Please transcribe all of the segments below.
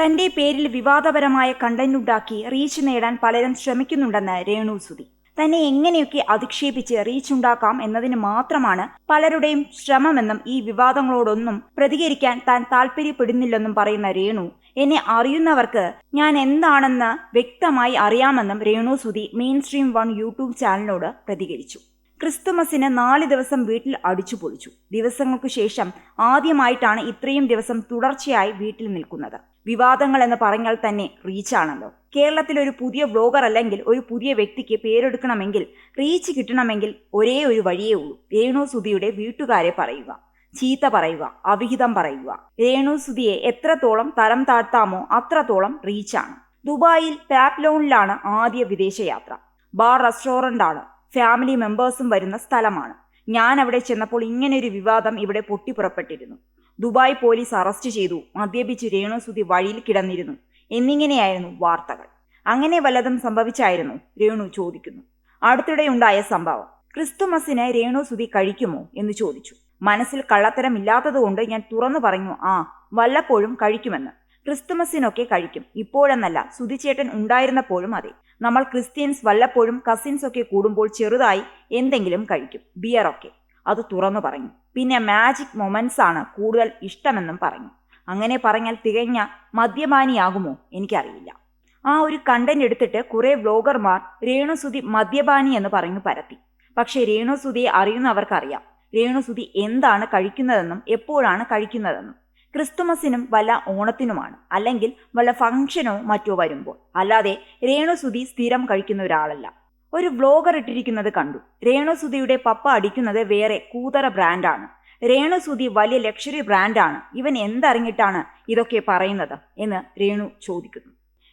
തന്റെ പേരിൽ വിവാദപരമായ കണ്ടന്റ് ഉണ്ടാക്കി റീച്ച് നേടാൻ പലരും ശ്രമിക്കുന്നുണ്ടെന്ന് രേണു സുതി തന്നെ എങ്ങനെയൊക്കെ അധിക്ഷേപിച്ച് റീച്ച് ഉണ്ടാക്കാം എന്നതിന് മാത്രമാണ് പലരുടെയും ശ്രമമെന്നും ഈ വിവാദങ്ങളോടൊന്നും പ്രതികരിക്കാൻ താൻ താല്പര്യപ്പെടുന്നില്ലെന്നും പറയുന്ന രേണു. എന്നെ അറിയുന്നവർക്ക് ഞാൻ എന്താണെന്ന് വ്യക്തമായി അറിയാമെന്നും Renu Sudhi mainstream one YouTube ചാനലിനോട് പ്രതികരിച്ചു. ക്രിസ്തുമസിന് നാല് ദിവസം വീട്ടിൽ അടിച്ചു പൊളിച്ചു. ദിവസങ്ങൾക്കു ശേഷം ആദ്യമായിട്ടാണ് ഇത്രയും ദിവസം തുടർച്ചയായി വീട്ടിൽ നിൽക്കുന്നത്. വിവാദങ്ങൾ എന്ന് പറഞ്ഞാൽ തന്നെ റീച്ചാണല്ലോ കേരളത്തിൽ ഒരു പുതിയ ബ്ലോഗർ അല്ലെങ്കിൽ ഒരു പുതിയ വ്യക്തിക്ക് പേരെടുക്കണമെങ്കിൽ റീച്ച് കിട്ടണമെങ്കിൽ ഒരേ ഒരു വഴിയേ ഉള്ളൂ. രേണു സുധിയുടെ വീട്ടുകാരെ പറയുക ചീത്ത പറയുക അവിഹിതം പറയുക. രേണു സുധിയെ എത്രത്തോളം തരം താഴ്ത്താമോ അത്രത്തോളം റീച്ചാണ് ദുബായിൽ പാപ്ലോണിലാണ് ആദ്യ വിദേശയാത്ര. ബാർ റെസ്റ്റോറന്റാണ് ഫാമിലി മെമ്പേഴ്സും വരുന്ന സ്ഥലമാണ്. ഞാൻ അവിടെ ചെന്നപ്പോൾ ഇങ്ങനെയൊരു വിവാദം ഇവിടെ പൊട്ടിപ്പുറപ്പെട്ടിരുന്നു. ദുബായ് പോലീസ് അറസ്റ്റ് ചെയ്തു. മദ്യപിച്ച് രേണുസുതി വഴിയിൽ കിടന്നിരുന്നു. എന്നിങ്ങനെയായിരുന്നു വാർത്തകൾ. അങ്ങനെ വല്ലതും സംഭവിച്ചായിരുന്നു? രേണു ചോദിക്കുന്നു. അടുത്തിടെ ഉണ്ടായ സംഭവം. ക്രിസ്തുമസിന് രേണുസുതി കഴിക്കുമോ എന്ന് ചോദിച്ചു. മനസ്സിൽ കള്ളത്തരമില്ലാത്തതുകൊണ്ട് ഞാൻ തുറന്നു പറഞ്ഞു ആ വല്ലപ്പോഴും കഴിക്കുമെന്ന്. ക്രിസ്തുമസിനൊക്കെ കഴിക്കും. ഇപ്പോഴെന്നല്ല സുധിചേട്ടൻ ഉണ്ടായിരുന്നപ്പോഴും അതെ. നമ്മൾ ക്രിസ്ത്യൻസ് വല്ലപ്പോഴും കസിൻസ് ഒക്കെ കൂടുമ്പോൾ ചെറുതായി എന്തെങ്കിലും കഴിക്കും. ബിയറൊക്കെ അത് തുറന്നു പറഞ്ഞു. പിന്നെ മാജിക് മൊമെന്റ്സ് ആണ് കൂടുതൽ ഇഷ്ടമെന്നും പറഞ്ഞു. അങ്ങനെ പറഞ്ഞാൽ തികഞ്ഞ മദ്യപാനിയാകുമോ? എനിക്കറിയില്ല. ആ ഒരു കണ്ടന്റ് എടുത്തിട്ട് കുറെ വ്ലോഗർമാർ രേണുസുതി മദ്യപാനി എന്ന് പറഞ്ഞു പരത്തി. പക്ഷേ രേണുസുതിയെ അറിയുന്നവർക്കറിയാം. രേണുസുതി എന്താണ് കഴിക്കുന്നതെന്നും എപ്പോഴാണ് കഴിക്കുന്നതെന്നും. ക്രിസ്തുമസിനും വല്ല ഓണത്തിനുമാണ്. അല്ലെങ്കിൽ വല്ല ഫംഗ്ഷനോ മറ്റോ വരുമ്പോൾ. അല്ലാതെ രേണുസുതി സ്ഥിരം കഴിക്കുന്ന ഒരാളല്ല. ഒരു വ്ലോഗർ ഇട്ടിരിക്കുന്നത് കണ്ടു. രേണുസുതിയുടെ പപ്പ അടിക്കുന്നത് വേറെ കൂതറ ബ്രാൻഡാണ് രേണുസുതി വലിയ ലക്ഷറി ബ്രാൻഡാണ് ഇവൻ എന്തറിഞ്ഞിട്ടാണ് ഇതൊക്കെ പറയുന്നത് എന്ന് രേണു ചോദിക്കുന്നു.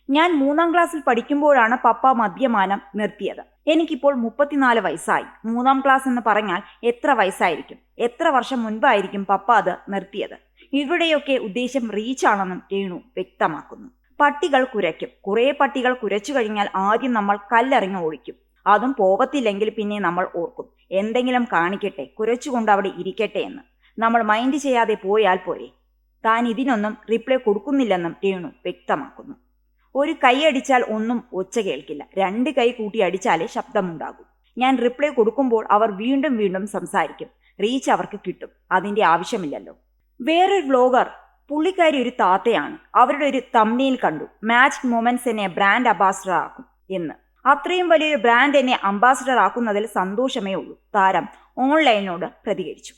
ഞാൻ മൂന്നാം ക്ലാസ്സിൽ പഠിക്കുമ്പോഴാണ് പപ്പ മദ്യപാനം നിർത്തിയത്. എനിക്കിപ്പോൾ മുപ്പത്തിനാല് വയസ്സായി. മൂന്നാം ക്ലാസ് എന്ന് പറഞ്ഞാൽ എത്ര വയസ്സായിരിക്കും? എത്ര വർഷം മുൻപായിരിക്കും പപ്പ അത് നിർത്തിയത്? ഇവിടെയൊക്കെ ഉദ്ദേശം റീച്ചാണെന്നും രേണു വ്യക്തമാക്കുന്നു. പട്ടികൾ കുരയ്ക്കും. കുറേ പട്ടികൾ കുരച്ചു കഴിഞ്ഞാൽ ആദ്യം നമ്മൾ കല്ലെറിഞ്ഞ് ഒഴിക്കും അതും പോവത്തില്ലെങ്കിൽ പിന്നെ നമ്മൾ ഓർക്കും. എന്തെങ്കിലും കാണിക്കട്ടെ കുരച്ചുകൊണ്ട് അവിടെ ഇരിക്കട്ടെ എന്ന്. നമ്മൾ മൈൻഡ് ചെയ്യാതെ പോയാൽ പോരെ. താൻ ഇതിനൊന്നും റിപ്ലൈ കൊടുക്കുന്നില്ലെന്നും രേണു വ്യക്തമാക്കുന്നു. ഒരു കൈ അടിച്ചാൽ ഒന്നും ഒച്ച കേൾക്കില്ല. രണ്ട് കൈ കൂട്ടി അടിച്ചാലേ ശബ്ദമുണ്ടാകൂ. ഞാൻ റിപ്ലൈ കൊടുക്കുമ്പോൾ അവർ വീണ്ടും വീണ്ടും സംസാരിക്കും. റീച്ച് അവർക്ക് കിട്ടും. അതിന്റെ ആവശ്യമില്ലല്ലോ. വേറൊരു വ്ലോഗർ പുള്ളിക്കാരി ഒരു താത്തയാണ്. അവരുടെ ഒരു തമ്മിയിൽ കണ്ടു. മാച്ച് മൊമെന്റ്സ് എന്നെ ബ്രാൻഡ് അംബാസിഡർ ആക്കും എന്ന്. അത്രയും വലിയൊരു ബ്രാൻഡ് എന്നെ അംബാസിഡർ ആക്കുന്നതിൽ സന്തോഷമേ ഉള്ളൂ. താരം ഓൺലൈനിനോട് പ്രതികരിച്ചു.